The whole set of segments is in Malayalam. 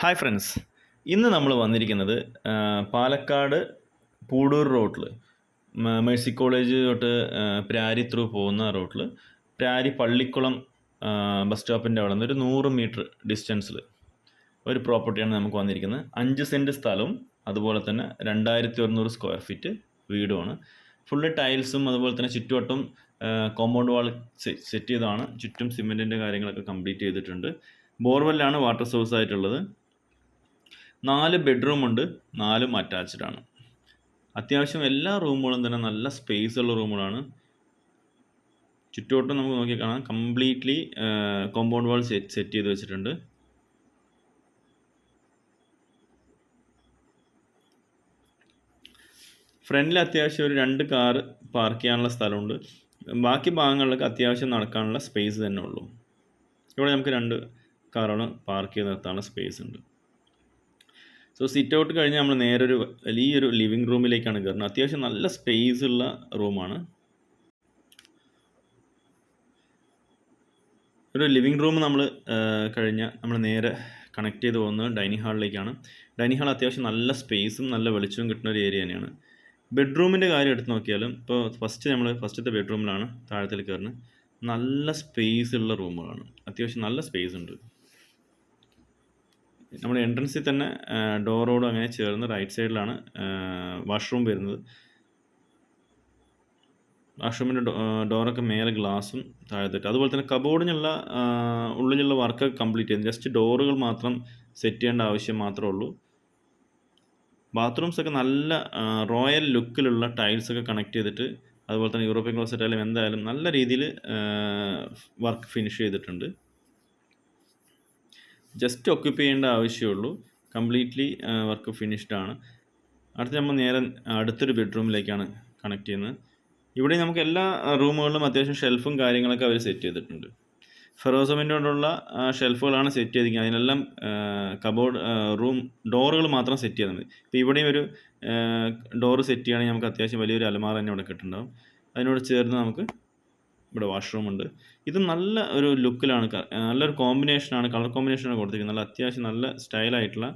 ഹായ് ഫ്രണ്ട്സ് ഇന്ന് നമ്മൾ വന്നിരിക്കുന്നത് പാലക്കാട് പൂടൂർ റോട്ടിൽ മേഴ്സി കോളേജ് തൊട്ട് പ്രാരി ത്രൂ പോകുന്ന റോട്ടിൽ പ്രാരി പള്ളിക്കുളം ബസ് സ്റ്റോപ്പിന്റെ അവിടെ നിന്ന് ഒരു നൂറ് മീറ്റർ ഡിസ്റ്റൻസിൽ ഒരു പ്രോപ്പർട്ടിയാണ് നമുക്ക് വന്നിരിക്കുന്നത്. അഞ്ച് സെന്റ് സ്ഥലവും അതുപോലെ തന്നെ രണ്ടായിരത്തി ഒരുന്നൂറ് സ്ക്വയർ ഫീറ്റ് വീടുമാണ്. ഫുള്ള് ടൈൽസും അതുപോലെ തന്നെ ചുറ്റുവട്ടം കോമ്പൗണ്ട് വാൾ സെറ്റ് ചെയ്തതാണ്. ചുറ്റും സിമെന്റിന്റെ കാര്യങ്ങളൊക്കെ കംപ്ലീറ്റ് ചെയ്തിട്ടുണ്ട്. ബോർവെല്ലാണ് വാട്ടർ സോഴ്സ് ആയിട്ടുള്ളത്. നാല് ബെഡ്റൂം ഉണ്ട് നാലും അറ്റാച്ച്ഡ് ആണ്. അത്യാവശ്യം എല്ലാ റൂമുകളും തന്നെ നല്ല സ്പേസ് ഉള്ള റൂമുകളാണ്. ചുറ്റുവട്ടം നമുക്ക് നോക്കി കാണാം. കംപ്ലീറ്റ്ലി കോമ്പൗണ്ട് വാൾ സെറ്റ് ചെയ്ത് വെച്ചിട്ടുണ്ട്. ഫ്രണ്ടിൽ അത്യാവശ്യം ഒരു രണ്ട് കാർ പാർക്ക് ചെയ്യാനുള്ള സ്ഥലമുണ്ട്. ബാക്കി ഭാഗങ്ങളിലൊക്കെ അത്യാവശ്യം നടക്കാനുള്ള സ്പേസ് തന്നെ ഉള്ളൂ. ഇവിടെ നമുക്ക് രണ്ട് കാറുകൾ പാർക്ക് ചെയ്ത് നിർത്താനുള്ള സ്പേസ് ഉണ്ട്. സോ സിറ്റ് ഔട്ട് കഴിഞ്ഞ് നമ്മൾ നേരെ ഒരു വലിയൊരു ലിവിങ് റൂമിലേക്കാണ് കയറുന്നത് അത്യാവശ്യം നല്ല സ്പേസ് ഉള്ള റൂമാണ് ഒരു ലിവിങ് റൂം നമ്മൾ കഴിഞ്ഞ് നമ്മൾ നേരെ കണക്ട് ചെയ്ത് പോകുന്നത് ഡൈനിങ് ഹാളിലേക്കാണ് ഡൈനിങ് ഹാൾ അത്യാവശ്യം നല്ല സ്പേസും നല്ല വെളിച്ചവും കിട്ടുന്ന ഒരു ഏരിയ തന്നെയാണ്. ബെഡ്റൂമിന്റെ കാര്യം എടുത്ത് നോക്കിയാലും ഇപ്പോൾ ഫസ്റ്റ് നമ്മൾ ഫസ്റ്റത്തെ ബെഡ്റൂമിലാണ് താഴത്തിൽ കയറുന്നത് നല്ല സ്പേസ് ഉള്ള റൂമുകളാണ് അത്യാവശ്യം നല്ല സ്പേസ് ഉണ്ട്. നമ്മുടെ എൻട്രൻസിൽ തന്നെ ഡോറോട് അങ്ങനെ ചേർന്ന് റൈറ്റ് സൈഡിലാണ് വാഷ്റൂം വരുന്നത്. വാഷ്റൂമിന്റെ ഡോറൊക്കെ മേലെ ഗ്ലാസും താഴത്തിട്ട്. അതുപോലെ തന്നെ കബോർഡിനുള്ള ഉള്ളിലുള്ള വർക്കൊക്കെ കംപ്ലീറ്റ് ചെയ്തു ജസ്റ്റ് ഡോറുകൾ മാത്രം സെറ്റ് ചെയ്യേണ്ട ആവശ്യം മാത്രമേ ഉള്ളൂ. ബാത്റൂംസൊക്കെ നല്ല റോയൽ ലുക്കിലുള്ള ടൈൽസൊക്കെ കണക്ട് ചെയ്തിട്ട് അതുപോലെ തന്നെ യൂറോപ്യൻ ക്ലോസറ്റ് ആയാലും എന്തായാലും നല്ല രീതിയിൽ വർക്ക് ഫിനിഷ് ചെയ്തിട്ടുണ്ട്. ജസ്റ്റ് ഒക്യുപ്പൈ ചെയ്യേണ്ട ആവശ്യമുള്ളൂ. കംപ്ലീറ്റ്ലി വർക്ക് ഫിനിഷ്ഡ് ആണ്. അടുത്ത് നമ്മൾ നേരെ അടുത്തൊരു ബെഡ്റൂമിലേക്കാണ് കണക്ട് ചെയ്യുന്നത്. ഇവിടെ നമുക്ക് എല്ലാ റൂമുകളിലും അത്യാവശ്യം ഷെൽഫും കാര്യങ്ങളൊക്കെ അവർ സെറ്റ് ചെയ്തിട്ടുണ്ട്. ഫെറോസമിന്റെ കൊണ്ടുള്ള ഷെൽഫുകളാണ് സെറ്റ് ചെയ്തിരിക്കുന്നത്. അതിനെല്ലാം കബോർഡ് റൂം ഡോറുകൾ മാത്രം സെറ്റ് ചെയ്താൽ മതി. ഇപ്പോൾ ഇവിടെയും ഒരു ഡോറ് സെറ്റ് ചെയ്യുകയാണെങ്കിൽ നമുക്ക് അത്യാവശ്യം വലിയൊരു അലമാറ തന്നെ ഇവിടെ കിട്ടുന്നുണ്ടാവും. അതിനോട് ചേർന്ന് നമുക്ക് ഇവിടെ വാഷ്റൂം ഉണ്ട്. ഇത് നല്ല ഒരു ലുക്കിലാണ് നല്ലൊരു കോമ്പിനേഷനാണ് കളർ കോമ്പിനേഷനാണ് കൊടുത്തിരിക്കുന്നത്. നല്ല അത്യാവശ്യം നല്ല സ്റ്റൈലായിട്ടുള്ള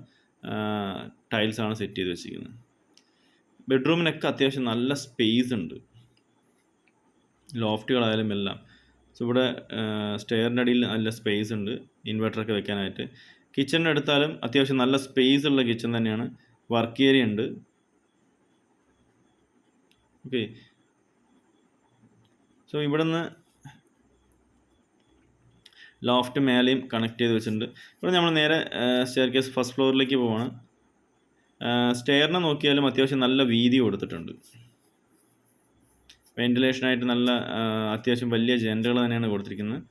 ടൈൽസാണ് സെറ്റ് ചെയ്ത് വെച്ചിരിക്കുന്നത്. ബെഡ്റൂമിനൊക്കെ അത്യാവശ്യം നല്ല സ്പേസ് ഉണ്ട്. ലോഫ്റ്റുകളായാലും എല്ലാം. സോ ഇവിടെ സ്റ്റെയറിന്റെ അടിയിൽ നല്ല സ്പേസ് ഉണ്ട്. ഇൻവെർട്ടറൊക്കെ വെക്കാനായിട്ട്. കിച്ചണിന്റെ എടുത്താലും അത്യാവശ്യം നല്ല സ്പേസ് ഉള്ള കിച്ചൺ തന്നെയാണ്. വർക്ക് ഏരിയ ഉണ്ട്. ഓക്കെ സോ ഇവിടെ നിന്ന് ലോഫ്റ്റ് മേലെയും കണക്ട് ചെയ്ത് വെച്ചിട്ടുണ്ട്. ഇവിടെ നമ്മൾ നേരെ സ്റ്റെയർ കേസ് ഫസ്റ്റ് ഫ്ലോറിലേക്ക് പോവാണ്. സ്റ്റെയറിനെ നോക്കിയാലും അത്യാവശ്യം നല്ല വീതി കൊടുത്തിട്ടുണ്ട്. വെന്റിലേഷനായിട്ട് നല്ല അത്യാവശ്യം വലിയ ജനലുകൾ തന്നെയാണ് കൊടുത്തിരിക്കുന്നത്.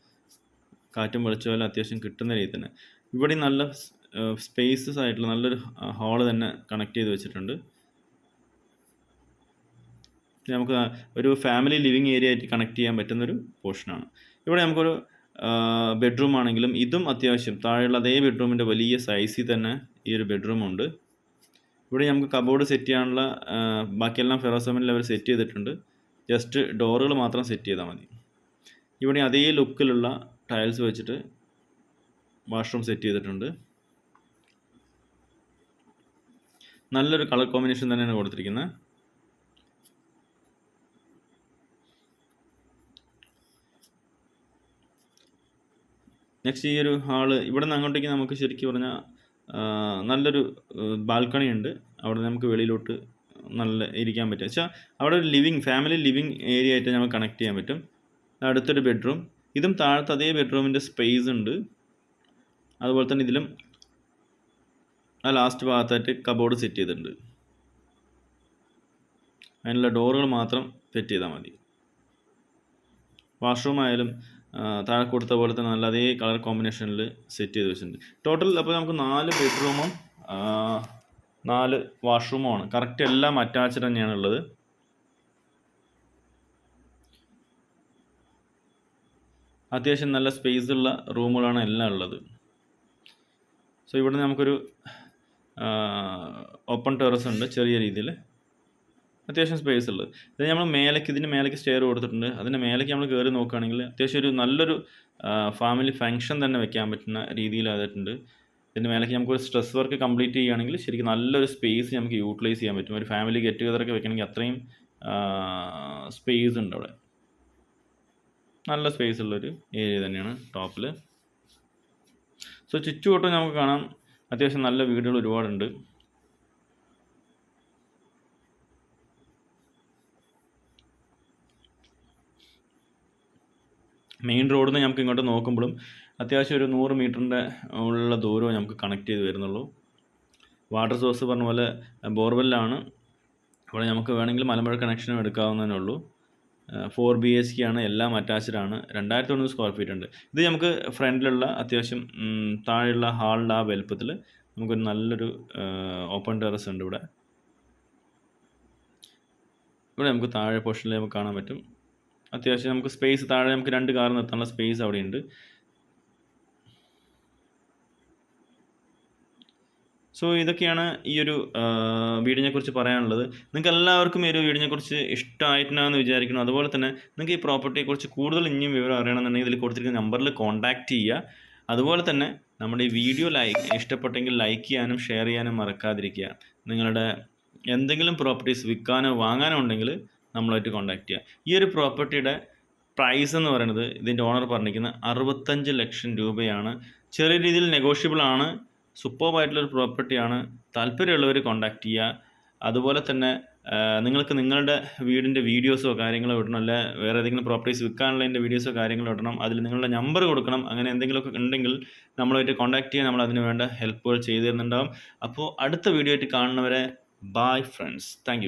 കാറ്റും വെളിച്ചമല്ല അത്യാവശ്യം കിട്ടുന്ന രീതി തന്നെ. ഇവിടെ നല്ല സ്പേസസ് ആയിട്ടുള്ള നല്ലൊരു ഹാൾ തന്നെ കണക്ട് ചെയ്ത് വെച്ചിട്ടുണ്ട്. നമുക്ക് ഒരു ഫാമിലി ലിവിങ് ഏരിയ ആയിട്ട് കണക്ട് ചെയ്യാൻ പറ്റുന്നൊരു പോർഷനാണ് ഇവിടെ നമുക്കൊരു ബെഡ്റൂം ആണെങ്കിലും ഇതും അത്യാവശ്യം താഴെയുള്ള അതേ ബെഡ്റൂമിന്റെ വലിയ സൈസിൽ തന്നെ ഈ ഒരു ബെഡ്റൂം ഉണ്ട്. ഇവിടെ നമുക്ക് കബോർഡ് സെറ്റ് ചെയ്യാനുള്ള ബാക്കിയെല്ലാം ഫെറോസമിൽ അവർ സെറ്റ് ചെയ്തിട്ടുണ്ട്. ജസ്റ്റ് ഡോറുകൾ മാത്രം സെറ്റ് ചെയ്താൽ മതി. ഇവിടെ അതേ ലുക്കിലുള്ള ടൈൽസ് വെച്ചിട്ട് വാഷ്റൂം സെറ്റ് ചെയ്തിട്ടുണ്ട്. നല്ലൊരു കളർ കോമ്പിനേഷൻ തന്നെയാണ് കൊടുത്തിരിക്കുന്നത്. നെക്സ്റ്റ് ഈ ഒരു ഹാൾ ഇവിടെ നിന്ന് അങ്ങോട്ടേക്ക് നമുക്ക് ശരിക്കും പറഞ്ഞാൽ നല്ലൊരു ബാൽക്കണി ഉണ്ട്. അവിടെ നമുക്ക് വെളിയിലോട്ട് നല്ല ഇരിക്കാൻ പറ്റും. വെച്ചാൽ അവിടെ ഒരു ലിവിങ് ഫാമിലി ലിവിങ് ഏരിയ ആയിട്ട് നമുക്ക് കണക്ട് ചെയ്യാൻ പറ്റും. അടുത്തൊരു ബെഡ്റൂം ഇതും താഴത്തെ അതേ ബെഡ്റൂമിന്റെ സ്പേസ് ഉണ്ട്. അതുപോലെ തന്നെ ഇതിലും ആ ലാസ്റ്റ് ഭാഗത്തായിട്ട് കബോർഡ് സെറ്റ് ചെയ്തിട്ടുണ്ട്. അതിനുള്ള ഡോറുകൾ മാത്രം സെറ്റ് ചെയ്താൽ മതി. വാഷ്റൂം ആയാലും താഴെ കൊടുത്ത പോലെ തന്നെ നല്ല അതേ കളർ കോമ്പിനേഷനിൽ സെറ്റ് ചെയ്ത് വെച്ചിട്ടുണ്ട്. ടോട്ടൽ അപ്പോൾ നമുക്ക് നാല് ബെഡ്റൂമും നാല് വാഷ്റൂമുമാണ് കറക്റ്റ് എല്ലാം അറ്റാച്ച്ഡ് തന്നെയാണ് ഉള്ളത്. അത്യാവശ്യം നല്ല സ്പേസ് ഉള്ള റൂമുകളാണ് എല്ലാം ഉള്ളത്. സോ ഇവിടെ നമുക്കൊരു ഓപ്പൺ ടെറസ് ഉണ്ട് ചെറിയ രീതിയിൽ. അത്യാവശ്യം സ്പേസ് ഉള്ളത്. ഇത് നമ്മൾ മേലേക്ക് ഇതിന് മേലേക്ക് സ്റ്റെയർ കൊടുത്തിട്ടുണ്ട്. അതിന്റെ മേലേക്ക് നമ്മൾ കയറി നോക്കുകയാണെങ്കിൽ അത്യാവശ്യം ഒരു നല്ലൊരു ഫാമിലി ഫങ്ഷൻ തന്നെ വെക്കാൻ പറ്റുന്ന രീതിയിലായിട്ടുണ്ട് ഇതിന്റെ മേലേക്ക് നമുക്ക് ഒരു സ്ട്രെസ് വർക്ക് കംപ്ലീറ്റ് ചെയ്യുകയാണെങ്കിൽ ശരിക്കും നല്ലൊരു സ്പേസ് നമുക്ക് യൂട്ടിലൈസ് ചെയ്യാൻ പറ്റും. ഒരു ഫാമിലി ഗെറ്റ് ടുഗദറൊക്കെ വെക്കണമെങ്കിൽ അത്രയും സ്പേസ് ഉണ്ട് അവിടെ. നല്ല സ്പേസ് ഉള്ളൊരു ഏരിയ തന്നെയാണ് ടോപ്പിൽ സോ ചുറ്റുവട്ടം നമുക്ക് കാണാം. അത്യാവശ്യം നല്ല വീടുകൾ ഒരുപാടുണ്ട്. മെയിൻ റോഡിൽ നിന്ന് നമുക്ക് ഇങ്ങോട്ട് നോക്കുമ്പോഴും അത്യാവശ്യം ഒരു നൂറ് മീറ്ററിന്റെ ഉള്ള ദൂരമേ നമുക്ക് കണക്ട് ചെയ്ത് വരുന്നുള്ളൂ. വാട്ടർ സോഴ്സ് പറഞ്ഞ പോലെ ബോർവെല്ലാണ്. അവിടെ നമുക്ക് വേണമെങ്കിൽ മലമ്പുഴ കണക്ഷനും എടുക്കാവുന്നതേ ഉള്ളൂ. ഫോർ ബി എച്ച് കെ ആണ് എല്ലാം അറ്റാച്ച്ഡ് ആണ്. രണ്ടായിരത്തി തൊണ്ണൂറ് സ്ക്വയർ ഫീറ്റ് ഉണ്ട്. ഇത് നമുക്ക് ഫ്രണ്ടിലുള്ള അത്യാവശ്യം താഴെയുള്ള ഹാളിന്റെ ആ വലുപ്പത്തിൽ നമുക്കൊരു നല്ലൊരു ഓപ്പൺ ടെറസ് ഉണ്ട് ഇവിടെ. ഇവിടെ നമുക്ക് താഴെ പോർഷനിൽ നമുക്ക് കാണാൻ പറ്റും. അത്യാവശ്യം നമുക്ക് സ്പേസ് താഴെ നമുക്ക് രണ്ട് കാർ നിർത്താനുള്ള സ്പേസ് അവിടെയുണ്ട്. സോ ഇതൊക്കെയാണ് ഈ ഒരു വീടിനെക്കുറിച്ച് കുറിച്ച് പറയാനുള്ളത്. നിങ്ങൾക്ക് എല്ലാവർക്കും ഈ ഒരു വീടിനെക്കുറിച്ച് കുറിച്ച് ഇഷ്ടമായിട്ടുണ്ടാകുമെന്ന് വിചാരിക്കുന്നു. അതുപോലെ തന്നെ നിങ്ങൾക്ക് ഈ പ്രോപ്പർട്ടിയെക്കുറിച്ച് കൂടുതൽ ഇനിയും വിവരം അറിയണമെന്നുണ്ടെങ്കിൽ ഇതിൽ കൊടുത്തിരിക്കുന്ന നമ്പറിൽ കോൺടാക്റ്റ് ചെയ്യുക. അതുപോലെ തന്നെ നമ്മുടെ ഈ വീഡിയോ ലൈക്ക് ഇഷ്ടപ്പെട്ടെങ്കിൽ ലൈക്ക് ചെയ്യാനും ഷെയർ ചെയ്യാനും മറക്കാതിരിക്കുക. നിങ്ങളുടെ എന്തെങ്കിലും പ്രോപ്പർട്ടീസ് വിൽക്കാനോ വാങ്ങാനോ ഉണ്ടെങ്കിൽ നമ്മളായിട്ട് കോൺടാക്ട് ചെയ്യുക ഈ ഒരു പ്രോപ്പർട്ടിയുടെ പ്രൈസ് എന്ന് പറയുന്നത് ഇതിന്റെ ഓണർ പറഞ്ഞിരിക്കുന്ന അറുപത്തഞ്ച് ലക്ഷം രൂപയാണ്. ചെറിയ രീതിയിൽ നെഗോഷ്യബിൾ ആണ്. സൂപ്പർബായിട്ടുള്ളൊരു പ്രോപ്പർട്ടിയാണ് താല്പര്യമുള്ളവർ കോൺടാക്ട് ചെയ്യുക അതുപോലെ തന്നെ നിങ്ങൾക്ക് നിങ്ങളുടെ വീടിന്റെ വീഡിയോസോ കാര്യങ്ങളോ ഇടണം. അല്ലെ വേറെ ഏതെങ്കിലും പ്രോപ്പർട്ടീസ് വിൽക്കാനുള്ളതിന്റെ വീഡിയോസോ കാര്യങ്ങളോ ഇടണം. അതിൽ നിങ്ങളുടെ നമ്പർ കൊടുക്കണം. അങ്ങനെ എന്തെങ്കിലുമൊക്കെ ഉണ്ടെങ്കിൽ നമ്മളായിട്ട് കോൺടാക്ട് ചെയ്യാൻ നമ്മൾ അതിന് വേണ്ട ഹെൽപ്പുകൾ ചെയ്തു തരുന്നുണ്ടാവും അപ്പോൾ അടുത്ത വീഡിയോ ആയിട്ട് കാണുന്നവരെ ബായ് ഫ്രണ്ട്സ് താങ്ക്